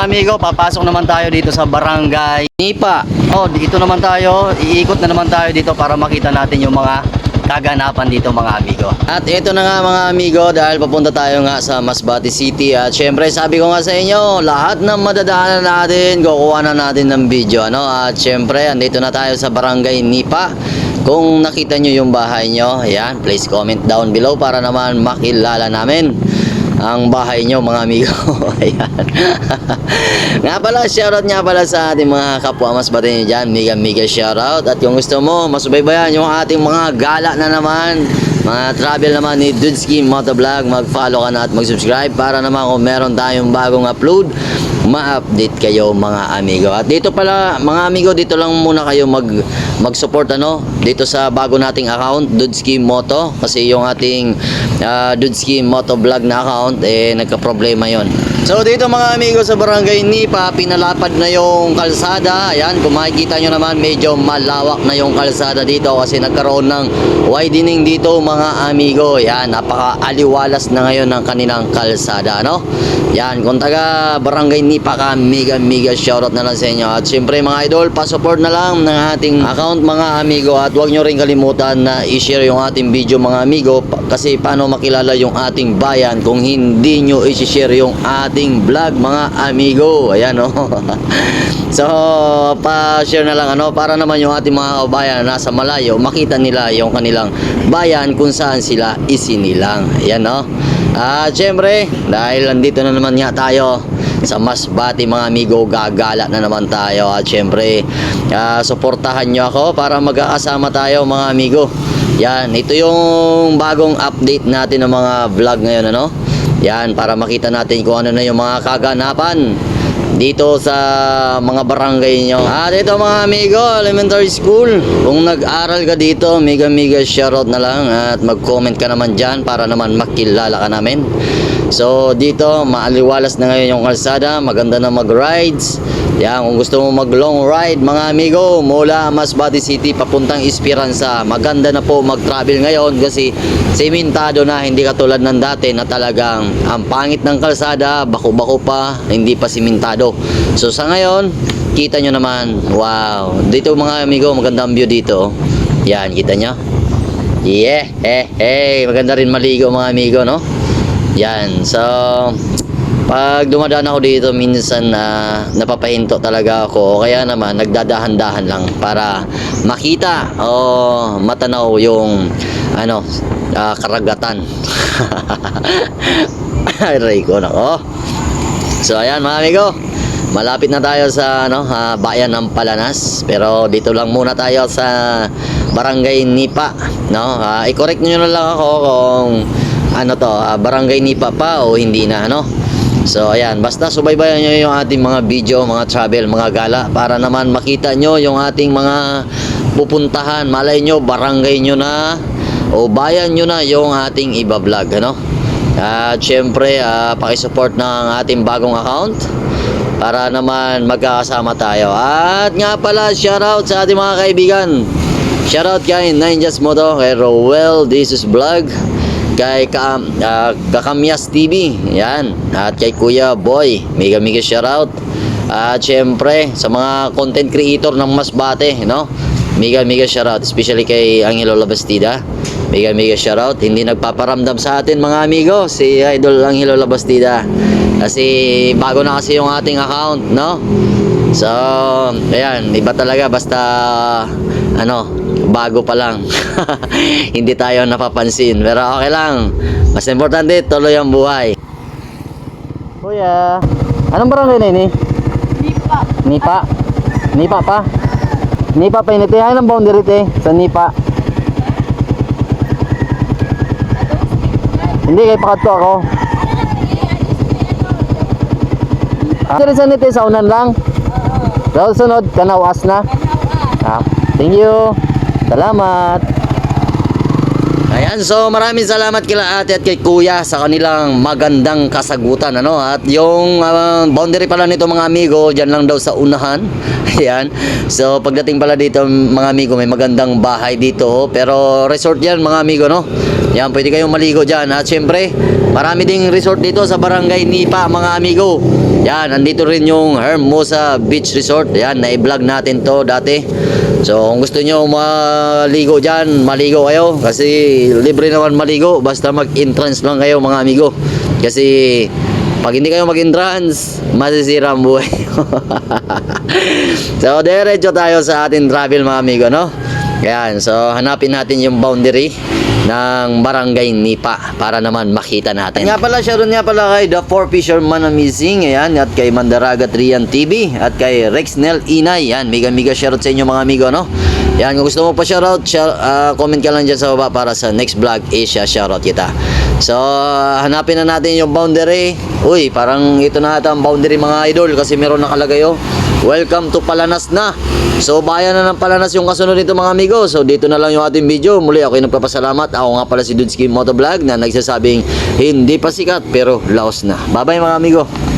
amigo, papasok naman tayo dito sa barangay Nipa. Oh, dito naman tayo, iikot na naman tayo dito para makita natin yung mga kaganapan dito mga amigo. At ito na nga mga amigo dahil papunta tayo nga sa Masbate City at syempre sabi ko nga sa inyo lahat ng madadaanan natin kukuha na natin ng video ano at syempre andito na tayo sa barangay Nipa. Kung nakita nyo yung bahay nyo, ayan, please comment down below para naman makilala namin ang bahay nyo mga amigo. Ayan. nga pala, shoutout nga pala sa ating mga kapwa mas batin nyo dyan. Mega mega shoutout. At kung gusto mo, masubaybayan yung ating mga gala na naman. Mga travel naman ni Dudski Motovlog. Mag-follow ka na at mag-subscribe para naman kung meron tayong bagong upload, ma-update kayo mga amigo. At dito pala, mga amigo, dito lang muna kayo mag mag-support ano dito sa bago nating account Dudski Moto kasi yung ating uh, Dudski Moto vlog na account eh nagka-problema yon. So dito mga amigo sa barangay Nipa pinalapad na yung kalsada ayan kung makikita nyo naman medyo malawak na yung kalsada dito kasi nagkaroon ng widening dito mga amigo yan napaka-aliwalas na ngayon ng kanilang kalsada no? Yan kung taga barangay Nipa ka mega mega shoutout na lang sa inyo. At syempre mga idol pa-support na lang ng ating account mga amigo. At huwag nyo rin kalimutan na i-share yung ating video mga amigo kasi paano makilala yung ating bayan kung hindi nyo i-share yung ating vlog mga amigo. Ayan o so pa-share na lang ano? Para naman yung ating mga kabayan na nasa malayo makita nila yung kanilang bayan kung saan sila isinilang. Ayan o at syempre dahil nandito na naman nga tayo sa Masbati mga amigo gagala na naman tayo. At syempre ah, suportahan nyo ako para magkakasama tayo mga amigo. Yan ito yung bagong update natin ng mga vlog ngayon ano? Yan para makita natin kung ano na yung mga kaganapan dito sa mga barangay nyo. At ito mga amigo, elementary school. Kung nag-aral ka dito, mega mega shoutout na lang at mag-comment ka naman dyan para naman makilala ka namin. So dito, maaliwalas na ngayon yung kalsada, maganda na mag-rides. Yan, kung gusto mo mag-long ride mga amigo, mula Masbate City papuntang Esperanza. Maganda na po mag-travel ngayon kasi sementado na, hindi katulad ng dati na talagang ang pangit ng kalsada, bako-bako pa, hindi pa sementado. So sa ngayon, kita nyo naman, wow. Dito mga amigo, maganda ang view dito. Yan, kita nyo? Yeah, eh, eh, maganda rin maligo mga amigo, no? Yan, so pag dumadaan ako dito minsan na napapahinto talaga ako. O kaya naman nagdadahan-dahan lang para makita o matanaw yung ano ah, karagatan. Aray ko nako. So ayan mga amigo. Malapit na tayo sa ano ah, bayan ng Palanas. Pero dito lang muna tayo sa barangay Nipa no? Ah, i-correct niyo na lang ako kung ano to ah, barangay Nipa pa o hindi na ano So ayan, basta subaybayan nyo yung ating mga video, mga travel, mga gala para naman makita nyo yung ating mga pupuntahan. Malay nyo, barangay nyo na o bayan nyo na yung ating iba-vlog. Ano? At syempre, ah, pakisupport ng ating bagong account para naman magkakasama tayo. At nga pala, shoutout sa ating mga kaibigan. Shoutout kay Ninjas Moto, kay Rowell, this is vlog kay Ka, ah, Kakamyas TV yan. At kay Kuya Boy mega mega shoutout. At syempre sa mga content creator ng Masbate no? Mega mega shoutout especially kay Angelo Labastida. Mega mega shoutout. Hindi nagpaparamdam sa atin mga amigo si Idol Angelo Labastida. Kasi bago na kasi yung ating account no? So ayan iba talaga. Basta ano bago pa lang. Hindi tayo napapansin. Pero okay lang. Mas importante tuloy ang buhay. Kuya anong barangay na ini? Nipa. Nipa? Nipa pa? Nipa pa inite ay ng boundary te sa Nipa. Hindi kay pakato ako. Dire sa nite sa unan lang? Daw sunod kanawas na. Ah, thank you. Salamat. Ayan, so maraming salamat kila ate at kay kuya sa kanilang magandang kasagutan. Ano? At yung ah, boundary pala nito mga amigo, dyan lang daw sa unahan. Ayan. So pagdating pala dito mga amigo, may magandang bahay dito. Pero resort yan mga amigo, no? Yan, pwede kayong maligo dyan. At syempre, marami ding resort dito sa Barangay Nipa, mga amigo. Yan, andito rin yung Hermosa Beach Resort. Yan, na-vlog natin to dati. So, kung gusto nyo maligo dyan, maligo kayo. Kasi libre naman maligo. Basta mag-entrance lang kayo, mga amigo. Kasi pag hindi kayo mag-entrance, masisira ang buhay. so, diretso tayo sa ating travel mga amigo, no? Ayan, so hanapin natin yung boundary ng Barangay Nipa para naman makita natin. Nga pala, shoutout nga pala kay The Four Fisherman Amazing, ayan, at kay Mandaraga Trian TV, at kay Rexnel Inay, yan, mega shoutout sa inyo mga amigo, no? Yan, kung gusto mo pa shoutout, shout, ah, comment ka lang dyan sa baba para sa next vlog, Asia shoutout kita. So, hanapin na natin yung boundary. Uy, parang ito na ata ang boundary mga idol kasi meron nakalagay oh. Welcome to Palanas na. So, bayan na ng Palanas yung kasunod nito mga amigo. So, dito na lang yung ating video. Muli ako yung nagpapasalamat. Ako nga pala si Dudski Motovlog na nagsasabing hindi pa sikat pero laos na. Bye-bye mga amigo.